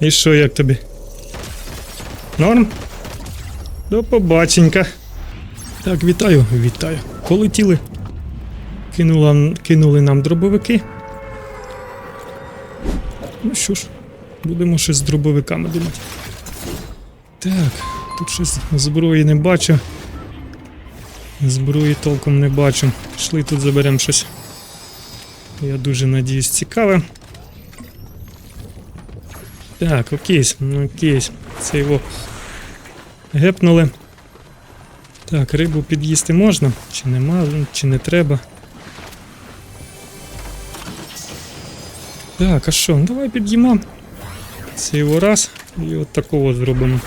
І що, як тобі? Норм? До побаченька. Так, вітаю, вітаю. Полетіли. Кинула, кинули нам дробовики. Ну що ж, будемо щось з дробовиками думати. Так, тут щось зброї не бачу. Зброї толком не бачу. Пішли тут заберемо щось. Я дуже надіюсь, цікаве. Так, окейсь, ну окейсь. Це його гепнули. Так, рибу під'їсти можна? Чи нема, чи не треба. Так, а що? Ну, Давай під'їмо. Це його раз. І от такого зробимо.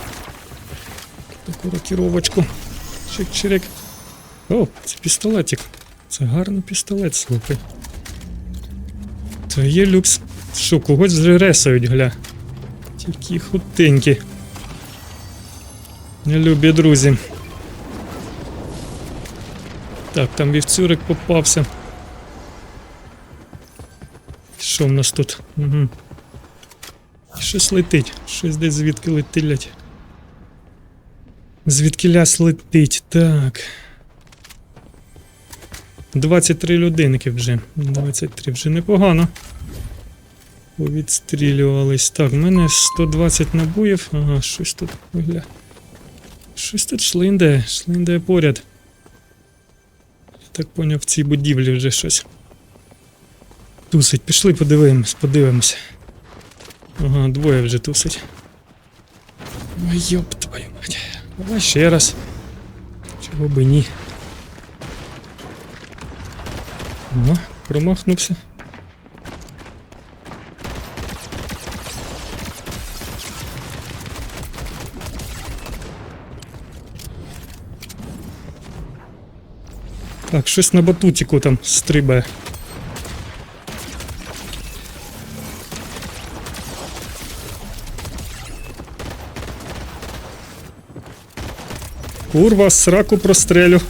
Таку рокіровочку. Чик-чирик. О, це пістолетик. Це гарний пістолет, слухай. Та є люкс. Що, когось вже ресають, гля. Тільки хутенькі. Любі друзі. Так, там вівцюрик попався. Що в нас тут? Угу. Щось летить. Щось десь звідки летилять. Звідки ляс летить? Так. 23 людинки вже. 23 вже непогано. Повідстрілювались. Так, в мене 120 набоїв. Ага, щось тут вигля. Щось тут шлиндає, шлиндає поряд. Я так поняв, в цій будівлі вже щось. Тусить, пішли подивимось, подивимось. Ага, двоє вже тусить. Ой, йоп твою мать. Давай ще раз. Чого би ні. О, промахнувся. Так, щось на батутіку там стрибає. Курва, сраку прострелю.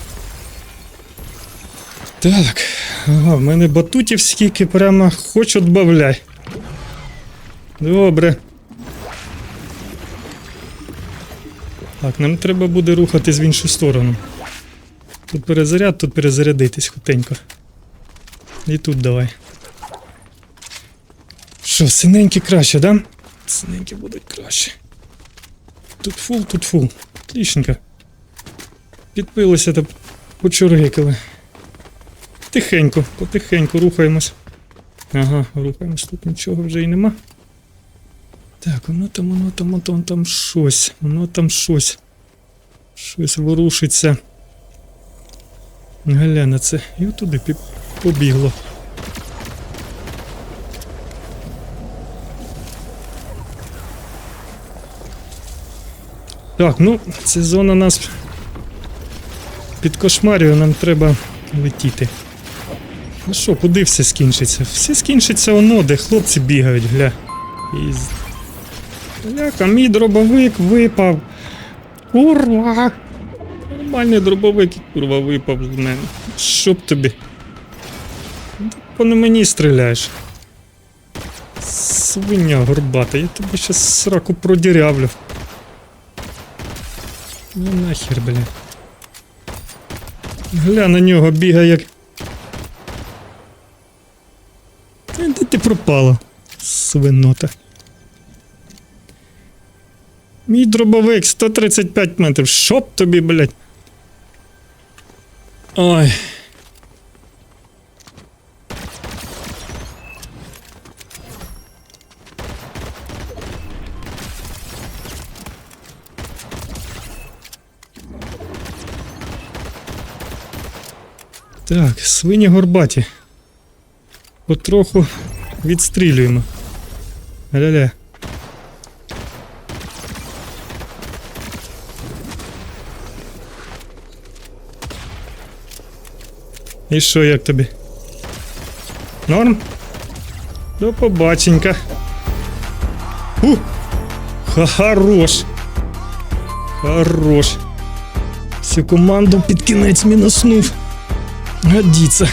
Так, ага, в мене батутів скільки прямо хоч отбавляй. Добре. Так, нам треба буде рухатись в іншу сторону. Тут перезаряд, тут перезарядитись хутенько. І тут давай. Що, синенькі краще, да? Синенькі будуть краще. Тут фул, тут фул. Отлічненько. Підпилися та почургикали. Тихенько, потихеньку рухаємось. Ага, рухаємось, тут нічого вже й нема. Так, воно там, воно там, воно там, там щось, воно там щось. Щось ворушиться. Гля на це. І отуди побігло. Так, ну, ця зона нас підкошмарює, нам треба летіти. Ну що, куди все скінчиться? Все скінчиться воно, де хлопці бігають, гля. І... Бляха, мій дробовик випав. Курва! Нормальний дробовик, курва, випав з мене. Що тобі? По не мені стріляєш. Свиня горбата, я тебе щас сраку продірявлю. Ну нахер, бля. Гля на нього бігає як. Та Де ти пропала? Свинота. Мій дробовик 135 метрів. Що тобі, блядь? Ой. Так, свині горбаті. Потроху відстрілюємо. Ля-ля. І що, як тобі? Норм? До побаченька. У! Хорош. Хорош. Всю команду під кінець мінуснув. Годіться.